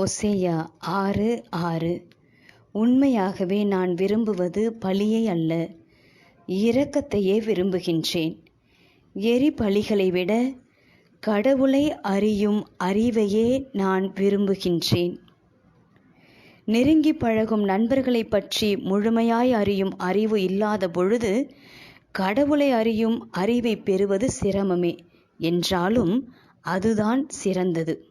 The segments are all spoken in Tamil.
ஒசேயா ஆறு ஆறு. உண்மையாகவே நான் விரும்புவது பலியை அல்ல இரக்கத்தையே விரும்புகின்றேன். எரி பலிகளை விட கடவுளை அறியும் அறிவையே நான் விரும்புகின்றேன். நெருங்கி பழகும் நண்பர்களைப் பற்றி முழுமையாய் அறியும் அறிவு இல்லாத பொழுது கடவுளை அறியும் அறிவை பெறுவது சிரமமே. என்றாலும் அதுதான் சிறந்தது.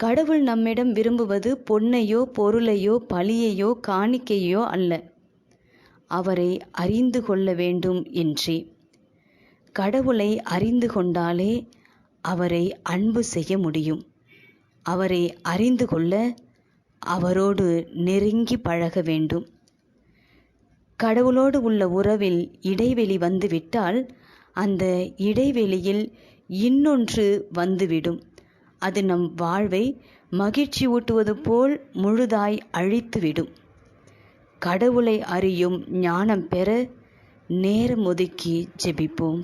கடவுள் நம்மிடம் விரும்புவது பொன்னையோ பொருளையோ பழியையோ காணிக்கையோ அல்ல. அவரை அறிந்து கொள்ள வேண்டும் என்றே. கடவுளை அறிந்து கொண்டாலே அவரை அன்பு செய்ய முடியும். அவரை அறிந்து கொள்ள அவரோடு நெருங்கி பழக வேண்டும். கடவுளோடு உள்ள உறவில் இடைவெளி வந்துவிட்டால் அந்த இடைவெளியில் இன்னொன்று வந்துவிடும். அது நம் வாழ்வை மகிழ்ச்சி ஊட்டுவது போல் முழுதாய் அழித்துவிடும். கடவுளை அறியும் ஞானம் பெற நேரம் ஒதுக்கி ஜெபிப்போம்.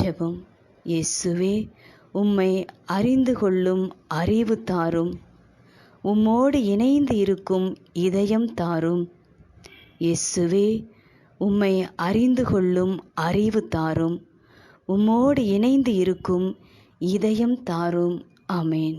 ஜெபம். இயேசுவே உம்மை அறிந்து கொள்ளும் அறிவு தாரும். உம்மோடு இணைந்து இருக்கும் இதயம் தாரும். இயேசுவே உம்மை அறிந்து கொள்ளும் அறிவு தாரும். உம்மோடு இணைந்து இருக்கும் இதயம் தாரும். அமேன்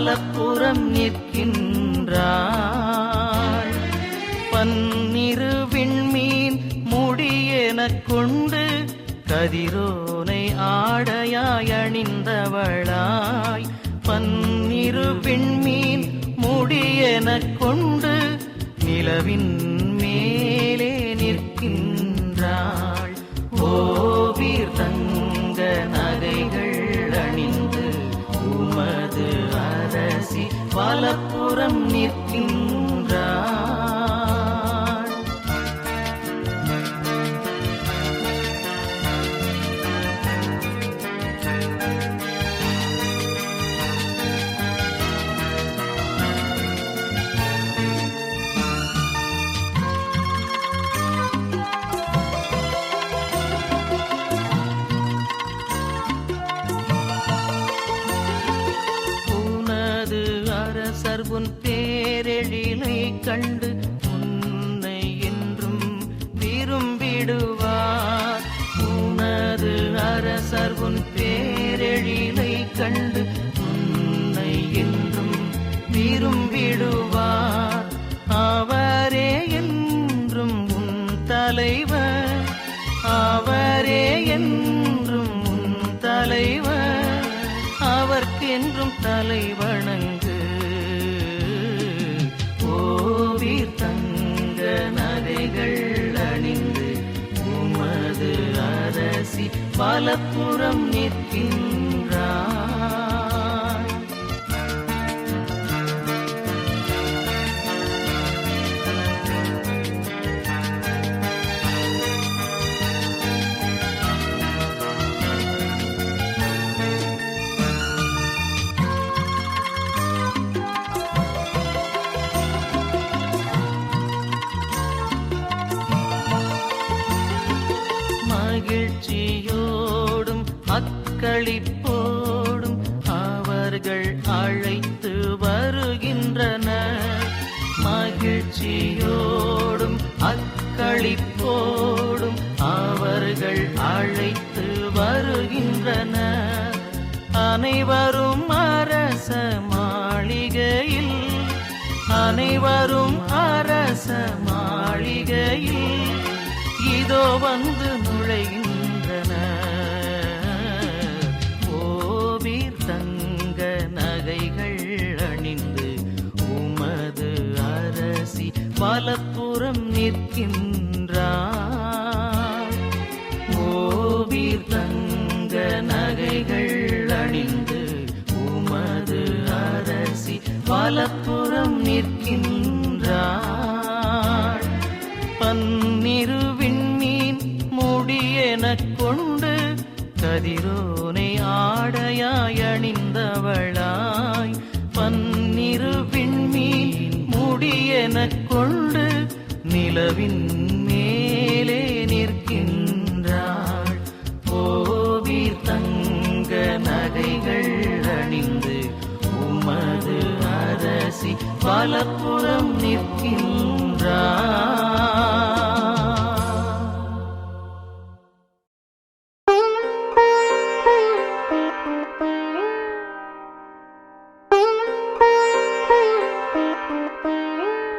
வலப்புறம் நிற்கின்றாய். பன்னிரு விண்மீன் முடியெனக் கொண்டு கதிரோனை ஆடையாய் அணிந்தவளாய் பன்னிரு விண்மீன் முடியெனக் கொண்டு நிலவின் மேலே நிற்கின்றாள். ஓவிர் தங்க நகைகள் வலப்புறம் நிற்கின்றாள் கண்டு உன்னை என்றும் விரும்பிடுவார் உனது அரசர் உன் பேரெழிலை கண்டு உன்னை என்றும் விரும்பிடுவார் அவரே என்றும் உன் தலைவர். அவரே என்றும் உன் தலைவர். அவர்க்கென்றும் தலைவணங்க அரசி நிற்கின்ற அனைவரும் அரச மாளிகையில் இதோ வந்து நுழைகின்றன. ஓவிர் தங்க நகைகள் அணிந்து உமது அரசி பலப்புறம் நிற்கின்ற முடியெனக் கொண்டு கதிரோனை ஆடையாய் அணிந்தவளாய் பன்னிரு விண்மீன் முடியெனக் கொண்டு நிலவின் மேலே நிற்கின்றாள். போவீர் தங்க நகைகள் அணிந்து உமது அரசி பலப்புறம் நிற்க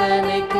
சோதனைக்கு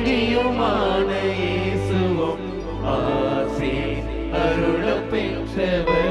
வழியுமான இயேசுவும் ஆசி அருள பெற்றவர்.